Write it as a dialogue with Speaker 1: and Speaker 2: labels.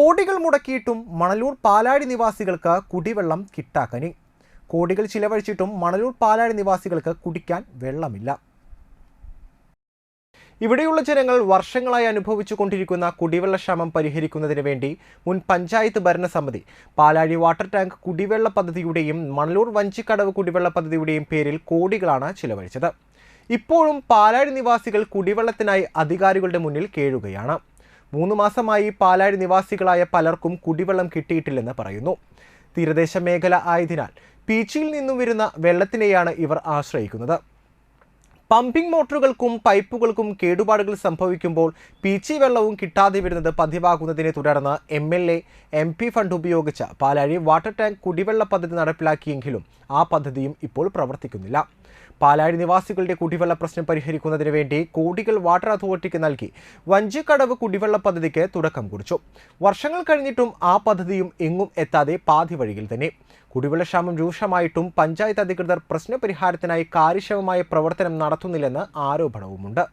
Speaker 1: കോടികൾ മുടക്കിയിട്ടും മണലൂർ പാലാടി നിവാസികൾക്ക് കുടിവെള്ളം കിട്ടാക്കനി. കോടികൾ ചിലവഴിച്ചിട്ടും മണലൂർ പാലാടി നിവാസികൾക്ക് കുടിക്കാൻ വെള്ളമില്ല. ഇവിടെയുള്ള ജനങ്ങൾ വർഷങ്ങളായി അനുഭവിച്ചു കൊണ്ടിരിക്കുന്ന കുടിവെള്ളക്ഷാമം പരിഹരിക്കുന്നതിന് വേണ്ടി മുൻ പഞ്ചായത്ത് ഭരണസമിതി പാലാഴി വാട്ടർ ടാങ്ക് കുടിവെള്ള പദ്ധതിയുടെയും മണലൂർ വഞ്ചിക്കടവ് കുടിവെള്ള പദ്ധതിയുടെയും പേരിൽ കോടികളാണ് ചിലവഴിച്ചത്. ഇപ്പോഴും പാലാഴി നിവാസികൾ കുടിവെള്ളത്തിനായി അധികാരികളുടെ മുന്നിൽ കേഴുകയാണ്. മൂന്ന് മാസമായി പാലാഴി നിവാസികളായ പലർക്കും കുടിവെള്ളം കിട്ടിയിട്ടില്ലെന്ന് പറയുന്നു. തീരദേശ മേഖല ആയതിനാൽ പീച്ചിയിൽ നിന്നും വരുന്ന വെള്ളത്തിനെയാണ് ഇവർ ആശ്രയിക്കുന്നത്. പമ്പിംഗ് മോട്ടോറുകൾക്കും പൈപ്പുകൾക്കും കേടുപാടുകൾ സംഭവിക്കുമ്പോൾ പീച്ചി വെള്ളവും കിട്ടാതെ വരുന്നത് പതിവാകുന്നതിനെ തുടർന്ന് M L A M P fund ഉപയോഗിച്ച് പാലാഴി വാട്ടർ ടാങ്ക് കുടിവെള്ള പദ്ധതി നടപ്പിലാക്കിയെങ്കിലും ആ പദ്ധതിയും ഇപ്പോൾ പ്രവർത്തിക്കുന്നില്ല. പാലാഴി നിവാസികളുടെ കുടിവെള്ള പ്രശ്നം പരിഹരിക്കുന്നതിന് വേണ്ടി കോടികൾ വാട്ടർ അതോറിറ്റിക്ക് നൽകി. വഞ്ചിക്കടവ് കുടിവെള്ള പദ്ധതിക്ക് തുടക്കം കുറിച്ചു. വർഷങ്ങൾ കഴിഞ്ഞിട്ടും ആ പദ്ധതിയും എങ്ങും എത്താതെ പാതി വഴിയിൽ തന്നെ. കുടിവെള്ളക്ഷാമം രൂക്ഷമായിട്ടും പഞ്ചായത്ത് അധികൃതർ പ്രശ്നപരിഹാരത്തിനായി കാര്യക്ഷമമായ പ്രവർത്തനം നടത്തുന്നില്ലെന്ന് ആരോപണവുമുണ്ട്.